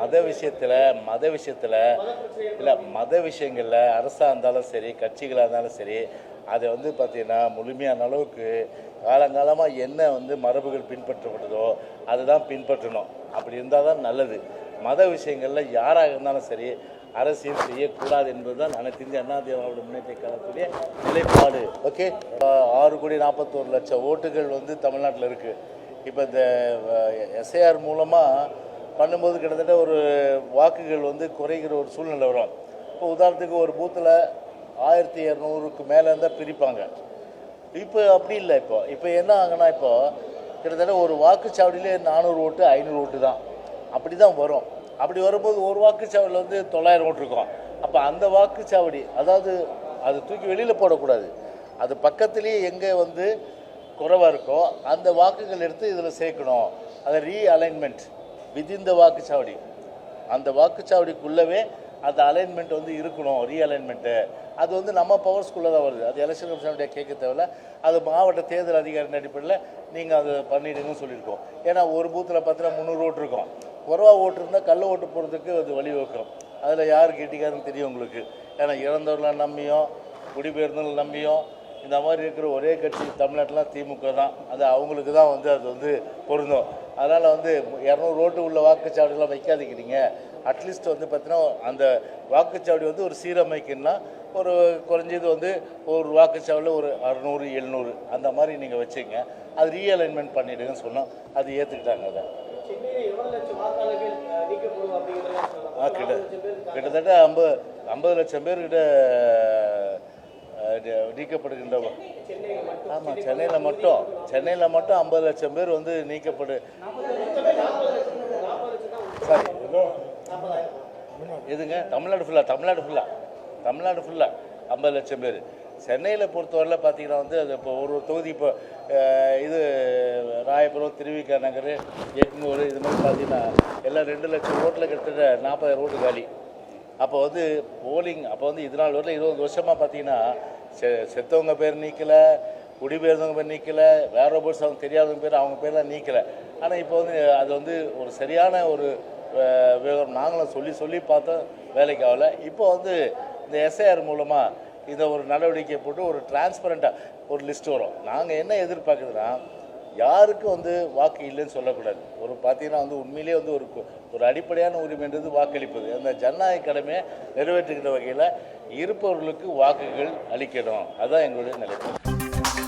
மத விஷயத்தில் மத விஷயத்தில் இல்லை மத விஷயங்களில் அரசாக இருந்தாலும் சரி கட்சிகளாக இருந்தாலும் சரி அதை வந்து பார்த்தீங்கன்னா முழுமையான அளவுக்கு காலங்காலமாக என்ன வந்து மரபுகள் பின்பற்றப்பட்டதோ அதை தான் பின்பற்றணும். அப்படி இருந்தால் தான் நல்லது. மத விஷயங்களில் யாராக இருந்தாலும் சரி அரசியல் செய்யக்கூடாது என்பது தான் அனைத்து இந்திய அண்ணா திராவிட முன்னேற்ற கழகத்துடைய நிலைப்பாடு. ஓகே ஆறு கோடி நாற்பத்தோரு லட்சம் ஓட்டுகள் வந்து தமிழ்நாட்டில் இருக்குது இப்போ இந்த எஸ்ஐஆர் மூலமாக பண்ணும்போது கிட்டத்தட்ட ஒரு வாக்குகள் வந்து குறைகிற ஒரு சூழ்நிலை வரும். இப்போ உதாரணத்துக்கு ஒரு பூத்தில் ஆயிரத்தி இரநூறுக்கு மேலே இருந்தால் பிரிப்பாங்க. இப்போ அப்படி இல்லை இப்போ. இப்போ என்ன ஆகுனா இப்போ கிட்டத்தட்ட ஒரு வாக்குச்சாவடியிலே நானூறு ஓட்டு ஐநூறு ஓட்டு தான். அப்படி தான் வரும். அப்படி வரும்போது ஒரு வாக்குச்சாவடியில் வந்து தொள்ளாயிரம் ஓட்டு இருக்கும். அப்போ அந்த வாக்குச்சாவடி அதாவது அது தூக்கி வெளியில் போடக்கூடாது. அது பக்கத்துலேயே எங்கே வந்து குறைவாக இருக்கோ அந்த வாக்குகள் எடுத்து இதில் சேர்க்கணும். அதை ரீ அலைன்மெண்ட் விதின் த வாக்குச்சாவடி. அந்த வாக்குச்சாவடிக்குள்ளவே அந்த அலைன்மெண்ட் வந்து இருக்கணும் ரீ அலைன்மெண்ட்டு அது வந்து நம்ம பவர் ஸ்கூலில் தான் வருது. அது எலெக்ஷன் கமிஷனுடைய கேட்க தேவையில்ல. அது மாவட்ட தேர்தல் அதிகாரின் அடிப்படையில் நீங்கள் அதை பண்ணிடுங்கன்னு சொல்லியிருக்கோம். ஏன்னா ஒரு பூத்தில் பார்த்தீங்கன்னா முந்நூறு ஓட்டு இருக்கும். குறவா ஓட்டு இருந்தால் கள்ள ஓட்டு போகிறதுக்கு அது வழிவகுக்கும். அதில் யார் கேட்டிக்காருன்னு தெரியும் உங்களுக்கு. ஏன்னா இறந்தவர்களை நம்பியும் குடிபெயர்ந்தவர்கள் நம்பியும் இந்த மாதிரி இருக்கிற ஒரே கட்சி தமிழ்நாட்டில் திமுக தான். அது அவங்களுக்கு தான் வந்து அது வந்து பொருந்தும். அதனால் வந்து இரநூறு ஓட்டு உள்ள வாக்குச்சாவடிலாம் வைக்காதீங்க. அட்லீஸ்ட் வந்து பார்த்தீங்கன்னா அந்த வாக்குச்சாவடி வந்து ஒரு சீரமைக்குன்னா ஒரு குறைஞ்சது வந்து ஒரு வாக்குச்சாவடியில் ஒரு அறநூறு எழுநூறு அந்த மாதிரி நீங்கள் வச்சுங்க. அது ரீஅலைன்மெண்ட் பண்ணிவிடுங்கன்னு சொன்னோம். அது ஏற்றுக்கிட்டாங்க அதை. கிட்ட. கிட்டத்தட்ட ஐம்பது ஐம்பது லட்சம் பேர்கிட்ட நீக்கப்படுகின்ற ஆமாம் சென்னையில் மட்டும் சென்னையில் மட்டும் ஐம்பது லட்சம் பேர் வந்து நீக்கப்படு சாரி. எதுங்க? தமிழ்நாடு ஃபுல்லாக தமிழ்நாடு ஃபுல்லாக தமிழ்நாடு ஃபுல்லாக ஐம்பது லட்சம் பேர். சென்னையில் பொறுத்தவரையில் பார்த்தீங்கன்னா வந்து அது இப்போ ஒரு ஒரு தொகுதி இப்போ இது ராயபுரம் திருவிக நகர் எட்நூறு இது மாதிரி பார்த்தீங்கன்னா எல்லாம் ரெண்டு லட்சம் ரோட்டில் கிட்டத்தட்ட நாற்பதாயிரம் ரோட்டு காலி. அப்போ வந்து போலிங் அப்போ வந்து இது நாள் வரல இருபது வருஷமாக பார்த்தீங்கன்னா செ செத்தவங்க பேர் நீக்கலை குடிபெயர்ந்தவங்க பேர் நீக்கலை வேற ரோபோட்ஸ் அவங்க தெரியாதவங்க பேர் அவங்க பேர்லாம் நீக்கலை. ஆனால் இப்போ வந்து அது வந்து ஒரு சரியான ஒரு விவகாரம் விவரம் நாங்களும் சொல்லி சொல்லி பார்த்தோம் வேலைக்கு ஆகலை. இப்போ வந்து இந்த எஸ்ஐஆர் மூலமாக இதை ஒரு நடவடிக்கை போட்டு ஒரு டிரான்ஸ்பரண்ட்டாக ஒரு லிஸ்ட் வரும். நாங்கள் என்ன எதிர்பார்க்குறதுன்னா யாருக்கும் வந்து வாக்கு இல்லைன்னு சொல்லக்கூடாது. ஒரு பார்த்தீங்கன்னா வந்து உண்மையிலேயே வந்து ஒரு ஒரு அடிப்படையான உரிமைன்றது வாக்களிப்பது. அந்த ஜனநாயக கடமையை நிறைவேற்றுகிற வகையில் இருப்பவர்களுக்கு வாக்குகள் அளிக்கணும். அதுதான் எங்களுடைய நிலைப்பாடு.